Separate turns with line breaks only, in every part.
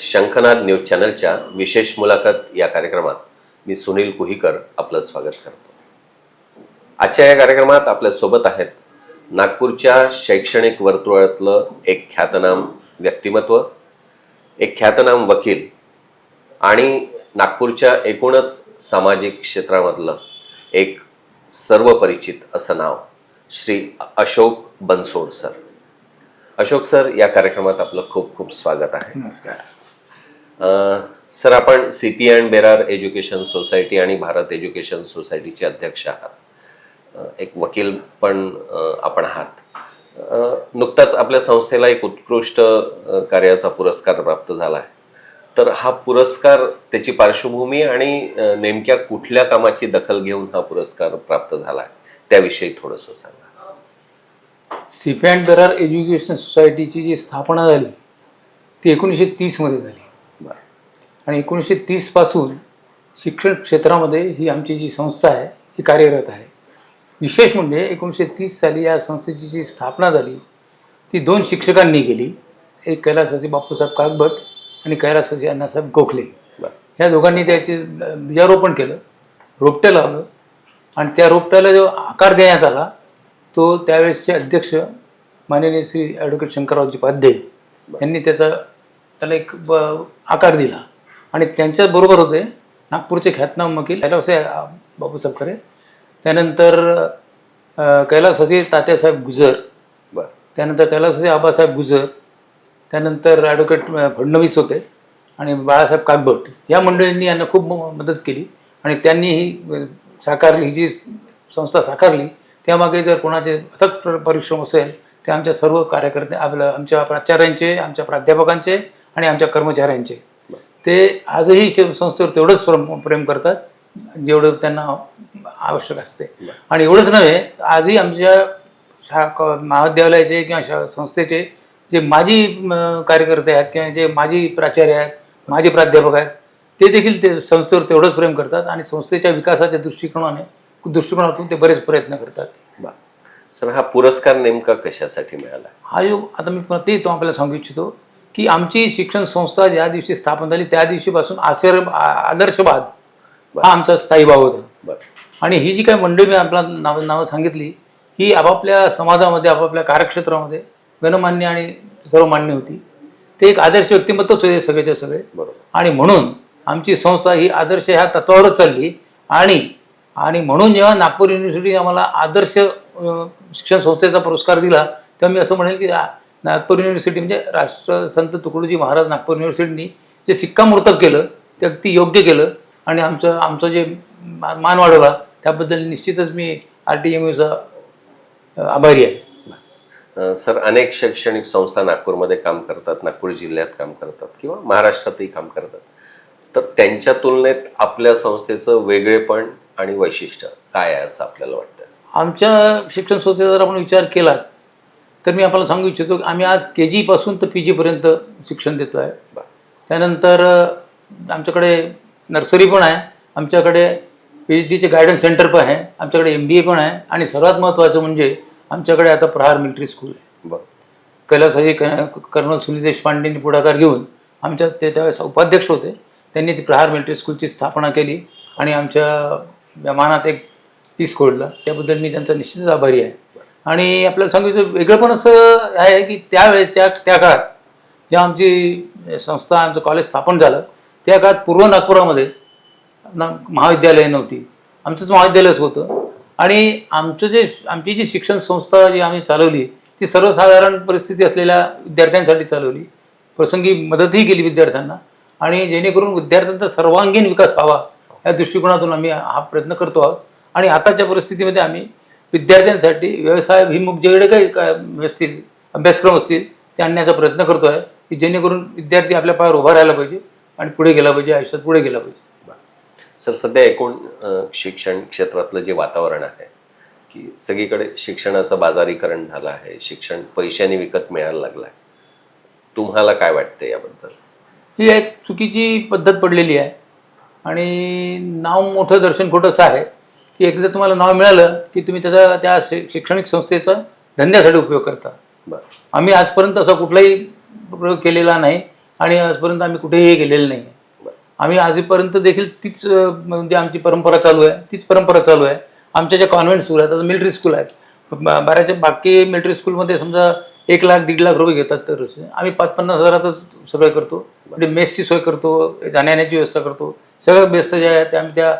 शंखनाद न्यूज चॅनलच्या विशेष मुलाखत या कार्यक्रमात मी सुनील कुहीकर आपलं स्वागत करतो. आजच्या या कार्यक्रमात आपल्यासोबत आहेत नागपूरच्या शैक्षणिक वर्तुळातलं एक ख्यातनाम व्यक्तिमत्व एक ख्यातनाम वकील आणि नागपूरच्या एकूणच सामाजिक क्षेत्रामधलं एक सर्वपरिचित असं नाव श्री अशोक बनसोड सर. अशोक सर या कार्यक्रमात आपलं खूप खूप स्वागत आहे.
नमस्कार.
सर आपण C P and Berar education society आणि भारत एज्युकेशन सोसायटीचे अध्यक्ष आहात. एक वकील पण आपण आहात. नुकताच आपल्या संस्थेला एक उत्कृष्ट कार्याचा पुरस्कार प्राप्त झाला आहे. तर हा पुरस्कार त्याची पार्श्वभूमी आणि नेमक्या कुठल्या कामाची दखल घेऊन हा पुरस्कार प्राप्त झाला आहे त्याविषयी थोडंसं सांगा.
C P and Berar education सोसायटीची जी स्थापना झाली ती एकोणीसशे तीसमध्ये झाली. आणि एकोणीसशे तीसपासून शिक्षण क्षेत्रामध्ये ही आमची जी संस्था आहे ही कार्यरत आहे. विशेष म्हणजे एकोणीसशे तीस साली या संस्थेची जी स्थापना झाली ती दोन शिक्षकांनी केली. एक कैलासवासी बापूसाहेब कागभट आणि कैलासवासी अण्णासाहेब गोखले. ह्या दोघांनी त्याचे बीजारोपण केलं रोपटं लावलं आणि त्या रोपट्याला जो आकार देण्यात आला तो त्यावेळेसचे अध्यक्ष माननीय श्री ॲडव्होकेट शंकररावजी पाध्ये यांनी त्याचा त्याला एक आकार दिला. आणि त्यांच्याबरोबर होते. नागपूरचे ख्यातनाम वकील कैलास बापूसाहेब खरे त्यानंतर कैलासवासी तात्यासाहेब गुजर.
बरं.
त्यानंतर कैलासवासी आबासाहेब गुजर. त्यानंतर ॲडव्होकेट फडणवीस होते आणि बाळासाहेब कागभट. या मंडळींनी यांना खूप म- मदत केली आणि त्यांनी ही साकारली. ही जी संस्था साकारली त्यामागे जर कोणाचे अथक प्र- परिश्रम असेल ते आमच्या सर्व कार्यकर्ते आपल्या आमच्या प्राचार्यांचे आमच्या प्राध्यापकांचे आणि आमच्या कर्मचाऱ्यांचे. ते आजही संस्थेवर तेवढंच प्रेम प्रेम करतात जेवढं त्यांना आवश्यक असते. आणि एवढंच नव्हे आजही आमच्या शा महाविद्यालयाचे किंवा शा संस्थेचे जे माजी कार्यकर्ते आहेत किंवा जे माजी प्राचार्य आहेत माजी प्राध्यापक आहेत ते देखील ते संस्थेवर तेवढंच प्रेम करतात आणि संस्थेच्या विकासाच्या दृष्टिकोनाने दृष्टिकोनातून ते बरेच प्रयत्न करतात.
सर हा पुरस्कार नेमका कशासाठी मिळाला?
हा योग आता मी ते तो आपल्याला सांगू इच्छितो. की आमची शिक्षण संस्था ज्या दिवशी स्थापन झाली त्या दिवशीपासून आचर आ- आदर्शवाद हा आमचा स्थायी भाव होता.
बरं.
आणि ही जी काही मंडळी मी आपला नाव नावं सांगितली ही आपापल्या समाजामध्ये आपापल्या कार्यक्षेत्रामध्ये गणमान्य आणि सर्वमान्य होती. ते एक आदर्श व्यक्तिमत्वच होते सगळेच्या सगळे.
बरोबर.
आणि म्हणून आमची संस्था ही आदर्श ह्या तत्वावरच चालली. आणि आणि म्हणून जेव्हा नागपूर युनिव्हर्सिटी आम्हाला आदर्श शिक्षण संस्थेचा पुरस्कार दिला तेव्हा मी असं म्हणेल की नागपूर युनिव्हर्सिटी म्हणजे राष्ट्रसंत तुकडोजी महाराज नागपूर युनिव्हर्सिटीनी जे शिक्कामोर्तब केलं ते अगदी योग्य केलं. आणि आमचं आमचं जे मान वाढवला त्याबद्दल निश्चितच मी आर टी एम यूचा आभारी आहे.
सर अनेक शैक्षणिक संस्था नागपूरमध्ये काम करतात नागपूर जिल्ह्यात काम करतात किंवा महाराष्ट्रातही काम करतात. तर त्यांच्या तुलनेत आपल्या संस्थेचं वेगळेपण आणि वैशिष्ट्य काय आहे असं आपल्याला वाटतं
आमच्या शिक्षण संस्थेचा जर आपण विचार केला तर मी आपल्याला सांगू इच्छितो की आम्ही आज के जीपासून तर पी जीपर्यंत शिक्षण देतो आहे. त्यानंतर आमच्याकडे नर्सरी पण आहे. आमच्याकडे पी एच डीचे गायडन्स सेंटर पण आहे. आमच्याकडे एम बी ए पण आहे. आणि सर्वात महत्त्वाचं म्हणजे आमच्याकडे आता प्रहार मिलिटरी स्कूल आहे.
बरं.
कैलासवासी क- कर्नल सुनील देशपांडेंनी पुढाकार घेऊन आमच्या ते त्यावेळेस उपाध्यक्ष होते. त्यांनी ती प्रहार मिलिटरी स्कूलची स्थापना केली. आणि आमच्या मानात एक पीस खोडला त्याबद्दल मी त्यांचा निश्चितच आभारी आहे. आणि आपल्याला सांगितलं वेगळं पण असं आहे की त्यावेळेच्या त्या त्या काळात जेव्हा आमची संस्था आमचं कॉलेज स्थापन झालं त्या काळात पूर्व नागपुरामध्ये ना महाविद्यालय नव्हती. आमचंच महाविद्यालयच होतं. आणि आमचं जे आमची जी शिक्षण संस्था जी आम्ही चालवली ती सर्वसाधारण परिस्थिती असलेल्या विद्यार्थ्यांसाठी चालवली. प्रसंगी मदतही केली विद्यार्थ्यांना. आणि जेणेकरून विद्यार्थ्यांचा सर्वांगीण विकास व्हावा या दृष्टिकोनातून आम्ही हा प्रयत्न करतो आहोत. आणि आताच्या परिस्थितीमध्ये आम्ही विद्यार्थ्यांसाठी व्यवसायाभिमुख जेवढे काही काय असतील अभ्यासक्रम असतील ते आणण्याचा प्रयत्न करतो आहे की जेणेकरून विद्यार्थी आपल्या पायावर उभा राहायला पाहिजे आणि पुढे गेला पाहिजे आयुष्यात पुढे गेला पाहिजे.
सर सध्या एकूण शिक्षण क्षेत्रातलं जे वातावरण आहे की सगळीकडे शिक्षणाचं बाजारीकरण झालं आहे शिक्षण पैशाने विकत मिळायला लागलं आहे तुम्हाला काय वाटतं याबद्दल?
ही एक चुकीची पद्धत पडलेली आहे आणि नाव मोठं दर्शन खोटंसं आहे. की एकदा तुम्हाला नाव मिळालं की तुम्ही त्याचा त्या शैक्षणिक संस्थेचा धंद्यासाठी उपयोग करता. आम्ही आजपर्यंत असा कुठलाही प्रयोग केलेला नाही आणि आजपर्यंत आम्ही कुठेही गेलेलो नाही. आम्ही आजपर्यंत देखील तीच म्हणजे आमची परंपरा चालू आहे तीच परंपरा चालू आहे. आमच्या ज्या कॉन्व्हेंट स्कूल आहेत आता मिलिटरी स्कूल आहेत. बऱ्याचशा बाकी मिलिटरी स्कूलमध्ये समजा एक लाख दीड लाख रुपये घेतात तर आम्ही पाच पन्नास हजारातच सगळं करतो. म्हणजे मेसची सोय करतो जाण्याची व्यवस्था करतो. सगळं बेस्ट जे आहे ते आम्ही त्या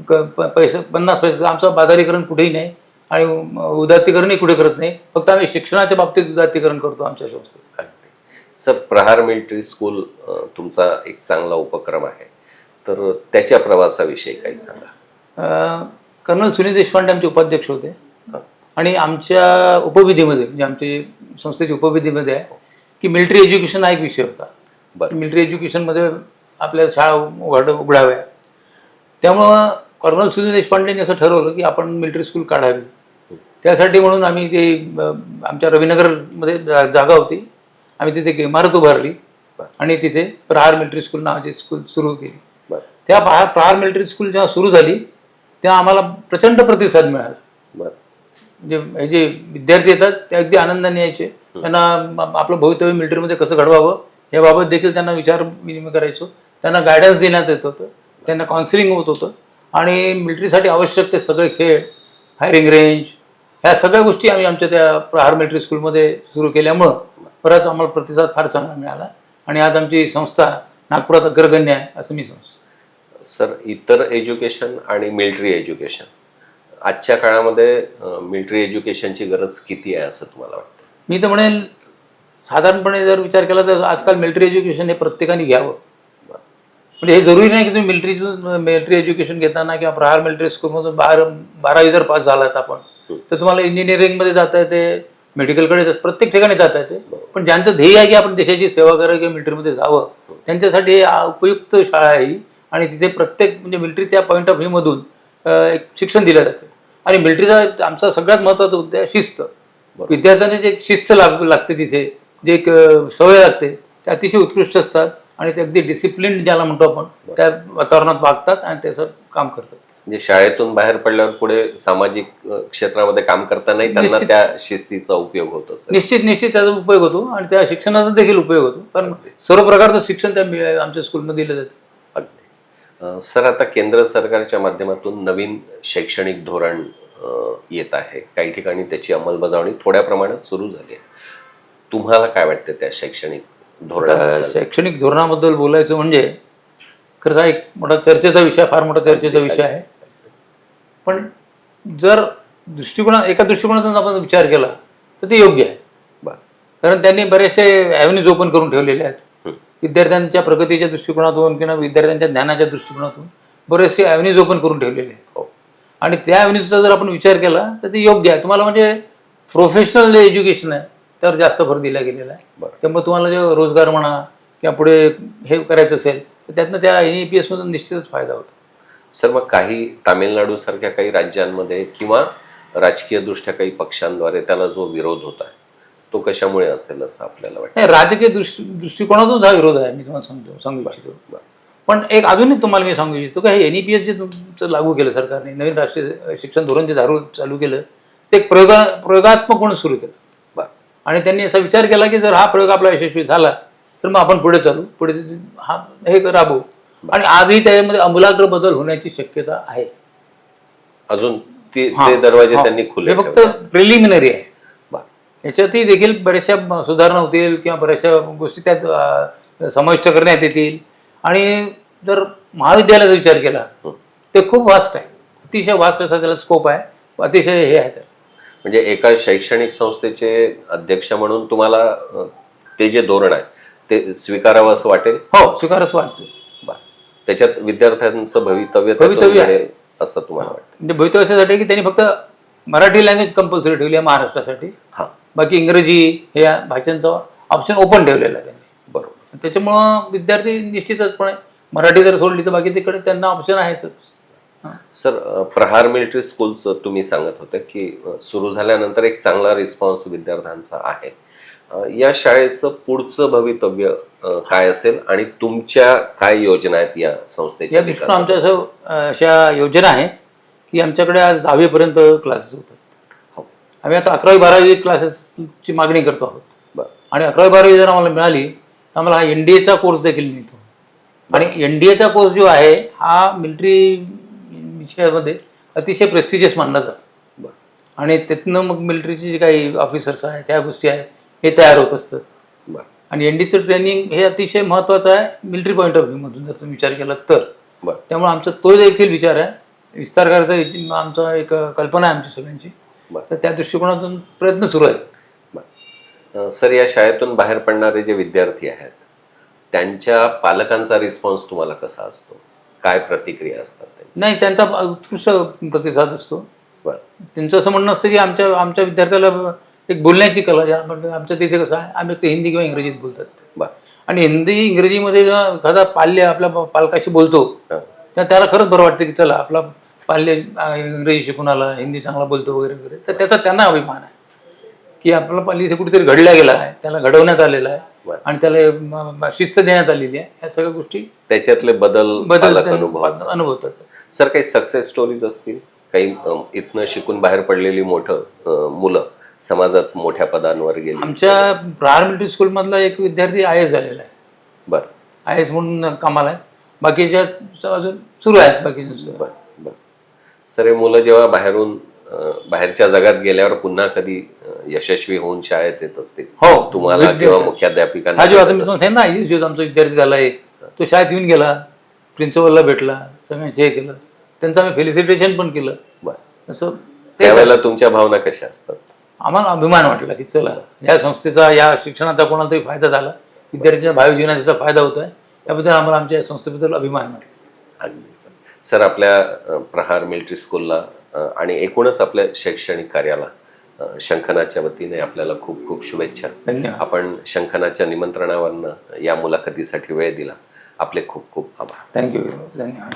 पैसे पन्नास पैसे आमचं बाजारीकरण कुठेही नाही आणि उदात्तीकरणही कुठे करत नाही. फक्त आम्ही शिक्षणाच्या बाबतीत उदात्तीकरण करतो आमच्या संस्थेत
सर प्रहार मिलिटरी स्कूल तुमचा एक चांगला उपक्रम आहे. तर त्याच्या प्रवासाविषयी काही सांगा.
कर्नल सुनील देशपांडे आमचे उपाध्यक्ष होते. आणि आमच्या उपविधीमध्ये म्हणजे आमची संस्थेच्या उपविधीमध्ये आहे की मिलिटरी एज्युकेशन हा एक विषय होता.
बरं.
मिलिटरी एज्युकेशनमध्ये आपल्या शाळा उघड उघडाव्या. त्यामुळं कर्नल सुनील देशपांडेंनी असं ठरवलं की आपण मिलिटरी स्कूल काढावी. त्यासाठी म्हणून आम्ही ते आमच्या रविनगरमध्ये जागा होती. आम्ही तिथे इमारत उभारली. आणि तिथे प्रहार मिलिटरी स्कूल नावाची स्कूल सुरू केली. त्या प्रहार प्रहार मिलिटरी स्कूल जेव्हा सुरू झाली तेव्हा आम्हाला प्रचंड प्रतिसाद मिळाला. म्हणजे हे जे विद्यार्थी येतात ते अगदी आनंदाने यायचे. त्यांना आप- आपलं भवितव्य मिलिटरीमध्ये कसं घडवावं याबाबत देखील त्यांना विचार विनिमय करायचो. त्यांना गायडन्स देण्यात येत होतं. त्यांना काउन्सिलिंग होत होतं. आणि मिलिटरीसाठी आवश्यक ते सगळे खेळ फायरिंग रेंज ह्या सगळ्या गोष्टी आम्ही आमच्या त्या प्रहार मिलिटरी स्कूलमध्ये सुरू केल्यामुळं बराच आम्हाला प्रतिसाद फार चांगला मिळाला. आणि आज आमची संस्था नागपुरात अग्रगण्य आहे असं मी समजतो.
सर इतर एज्युकेशन आणि मिलिटरी एज्युकेशन आजच्या काळामध्ये मिलिटरी एज्युकेशनची गरज किती आहे असं तुम्हाला वाटतं?
मी तर म्हणेल साधारणपणे जर विचार केला तर आजकाल मिलिटरी एज्युकेशन हे प्रत्येकाने घ्यावं. म्हणजे हे जरुरी नाही की तुम्ही मिलिटरी मिलिटरी एज्युकेशन घेताना किंवा प्रहार मिलिटरी स्कूलमधून बारा बारावी जर पास झालात आपण तर तुम्हाला इंजिनिअरिंगमध्ये जाता येते मेडिकलकडे जात- प्रत्येक ठिकाणी जाता येते. पण ज्यांचं ध्येय आहे की आपण देशाची सेवा करावी किंवा मिलिटरीमध्ये जावं त्यांच्यासाठी उपयुक्त शाळा आहे ही. आणि तिथे प्रत्येक म्हणजे मिलिटरीच्या पॉईंट ऑफ व्ह्यूमधून एक शिक्षण दिलं जातं. आणि मिलिटरीचा आमचा सगळ्यात महत्त्वाचा उद्देश आहे शिस्त. विद्यार्थ्यांना जे शिस्त लाग लागते तिथे जे एक सवय लागते ते अतिशय उत्कृष्ट असतात. आणि ते अगदी डिसिप्लिन ज्याला म्हणतो आपण त्या वातावरणात वागतात आणि त्याचं काम करतात.
म्हणजे शाळेतून बाहेर पडल्यावर पुढे सामाजिक क्षेत्रामध्ये काम करतानाही त्यांना. त्या शिस्तीचा उपयोग होत
निश्चित निश्चित त्याचा उपयोग होतो आणि त्या शिक्षणाचा देखील उपयोग होतो. कारण सर्व प्रकारचं शिक्षण त्या आमच्या स्कूलमध्ये दिलं जातं.
अगदी. सर आता केंद्र सरकारच्या माध्यमातून नवीन शैक्षणिक धोरण येत आहे. काही ठिकाणी त्याची अंमलबजावणी थोड्या प्रमाणात सुरू झाली आहे. तुम्हाला काय वाटतं त्या शैक्षणिक धोरण
शैक्षणिक धोरणाबद्दल बोलायचं म्हणजे खरंच हा एक मोठा चर्चेचा विषय फार मोठा चर्चेचा विषय आहे. पण जर दृष्टिकोना एका दृष्टिकोनातून आपण विचार केला तर ते योग्य आहे. कारण त्यांनी बरेचसे ॲव्हन्यूज ओपन करून ठेवलेले आहेत. विद्यार्थ्यांच्या प्रगतीच्या दृष्टिकोनातून किंवा विद्यार्थ्यांच्या ज्ञानाच्या दृष्टिकोनातून बरेचसे ॲव्हन्यूज ओपन करून ठेवलेले आहेत.
हो.
आणि त्या ॲव्हन्यूजचा जर आपण विचार केला तर ते योग्य आहे. तुम्हाला म्हणजे प्रोफेशनल एज्युकेशन आहे. त्यावर जास्त भर दिला गेलेला आहे.
बरं.
त्यामुळे तुम्हाला जे रोजगार म्हणा किंवा पुढे हे करायचं असेल तर त्यातनं त्या एन पी एसमधून निश्चितच फायदा होतो.
सर मग काही तामिळनाडू सारख्या काही राज्यांमध्ये किंवा राजकीय दृष्ट्या काही पक्षांद्वारे त्याला जो विरोध होत आहे तो कशामुळे असेल असं आपल्याला वाटतं?
नाही राजकीय दृष्टी दृष्टिकोनातूनच हा विरोध आहे मी तुम्हाला सांगतो सांगू इच्छितो. पण एक अजून एक तुम्हाला मी सांगू इच्छितो का हे एन ई पी एस जे तुमचं लागू केलं सरकारने नवीन राष्ट्रीय शिक्षण धोरण जे दारू चालू केलं ते एक प्रयोगा प्रयोगात्मक म्हणून सुरू केलं. आणि त्यांनी असा विचार केला की जर हा प्रयोग आपला यशस्वी झाला तर मग आपण पुढे चालू पुढे हा हे राबवू. आणि आजही त्यामध्ये आमूलाग्र बदल होण्याची शक्यता आहे.
अजून ती ते दरवाजे. त्यांनी खुले
हे फक्त. प्रिलिमिनरी आहे. याच्यातही देखील बऱ्याचशा सुधारणा होतील किंवा बऱ्याचशा गोष्टी त्यात समाविष्ट करण्यात येतील. आणि जर महाविद्यालयाचा विचार केला ते खूप वास्ट आहे. अतिशय वास्ट असा त्याला स्कोप आहे. अतिशय हे आहे.
म्हणजे एका शैक्षणिक संस्थेचे अध्यक्ष म्हणून तुम्हाला अ, ते जे धोरण आहे ते स्वीकारावं असं वाटेल?
हो स्वीकारच वाटतं.
त्याच्यात विद्यार्थ्यांचं भवितव्य त्यातून
भवितव्य आहे.
घडेल असं तुम्हाला वाटतं.
म्हणजे भवितव्य अशासाठी की त्यांनी फक्त मराठी लँग्वेज कंपल्सरी ठेवली आहे महाराष्ट्रासाठी.
हां.
बाकी इंग्रजी हे या भाषांचा ऑप्शन ओपन ठेवलेला आहे त्यांनी.
बरोबर.
त्याच्यामुळं विद्यार्थी निश्चितचपणे मराठी जर सोडली तर बाकी तिकडे त्यांना ऑप्शन आहेच
सर प्रहार मिलिटरी स्कूलचं तुम्ही सांगत होते की सुरू झाल्यानंतर एक चांगला रिस्पॉन्स विद्यार्थ्यांचा आहे. या शाळेचं पुढचं भवितव्य काय असेल आणि तुमच्या काय योजना आहेत या संस्थेच्या?
आमच्या असं अशा योजना आहेत की आमच्याकडे आज दहावीपर्यंत क्लासेस होतात.
हो.
आम्ही आता अकरावी बारावी क्लासेसची मागणी करतो आहोत. आणि अकरावी बारावी जर आम्हाला मिळाली तर आम्हाला हा एन डी एचा कोर्स देखील मिळतो. आणि एन डी एचा कोर्स जो आहे हा मिलिटरी विषयामध्ये अतिशय प्रेस्टिजियस मानला जातो. आणि तिथनं मग मिलिटरीचे जे काही ऑफिसर्स आहेत त्या गोष्टी आहेत हे तयार होत असतात
बरं.
आणि एन डीचं ट्रेनिंग हे अतिशय महत्त्वाचं आहे मिलिटरी पॉईंट ऑफ व्ह्यूमधून जर तुम्ही विचार केला तर.
बरं.
त्यामुळे आमचा तो देखील विचार आहे. विस्तार करायचा याची आमचा एक कल्पना आहे आमची सगळ्यांची.
बरं.
तर त्या दृष्टिकोनातून प्रयत्न सुरू आहेत
सर या शाळेतून बाहेर पडणारे जे विद्यार्थी आहेत त्यांच्या पालकांचा रिस्पॉन्स तुम्हाला कसा असतो? काय प्रतिक्रिया असतात
नाही त्यांचा उत्कृष्ट प्रतिसाद असतो. त्यांचं असं म्हणणं असतं की आमच्या आमच्या विद्यार्थ्याला एक बोलण्याची कला ज्या आमच्या तिथे कसं आहे आम्ही ते हिंदी किंवा इंग्रजीत बोलतात.
बरं.
आणि हिंदी इंग्रजीमध्ये जेव्हा एखादा पाल्य आपल्या पालकाशी बोलतो तर त्याला खरंच बरं वाटतं की चला आपला पाल्य इंग्रजी शिकून आला हिंदी चांगला बोलतो वगैरे वगैरे. तर त्याचा त्यांना अभिमान आहे. की आपला पाल्य इथे कुठेतरी घडला गेला आहे त्याला घडवण्यात आलेला आहे. आणि त्याला शिस्त देण्यात आलेली आहे. या सगळ्या गोष्टी
त्याच्यातले बदल
बदल अनुभवतात.
सर काही सक्सेस स्टोरीज असतील? काही इथनं शिकून बाहेर पडलेली मोठं मुलं समाजात मोठ्या पदांवर गेली.
आमच्या प्रहार मिलिटरी स्कूलमधला एक विद्यार्थी आय एस झालेला आहे.
बरं.
आय एस म्हणून कामाला आहे. बाकीच्या अजून सुरू आहेत बाकीच्या
बर बर. सर हे मुलं जेव्हा बाहेरून बाहेरच्या जगात गेल्यावर पुन्हा कधी यशस्वी होऊन शाळेत येत असतील
हो.
तुम्हाला किंवा मुख्याध्यापिकांना
हा ना आमचा विद्यार्थी झाला एक तो शाळेत येऊन गेला. प्रिन्सिपलला भेटला. सगळ्यांशी हे केलं. त्यांचं आम्ही फेलिसिटेशन पण केलं.
बर.
असं
त्यावेळेला तुमच्या भावना कशा असतात?
आम्हाला अभिमान वाटला की चला या संस्थेचा या शिक्षणाचा कोणाला तरी फायदा झाला. विद्यार्थ्यांच्या भावी जीवनात त्याचा फायदा होत आहे त्याबद्दल आम्हाला आमच्या संस्थेबद्दल अभिमान वाटला.
अगदी सर. सर आपल्या प्रहार मिलिटरी स्कूलला आणि एकूणच आपल्या शैक्षणिक कार्याला शंखनाच्या वतीने आपल्याला खूप खूप शुभेच्छा. आपण शंखनाच्या निमंत्रणावरनं या मुलाखतीसाठी वेळ दिला. आपले खूप खूप आभार.
थँक्यू धन्यवाद.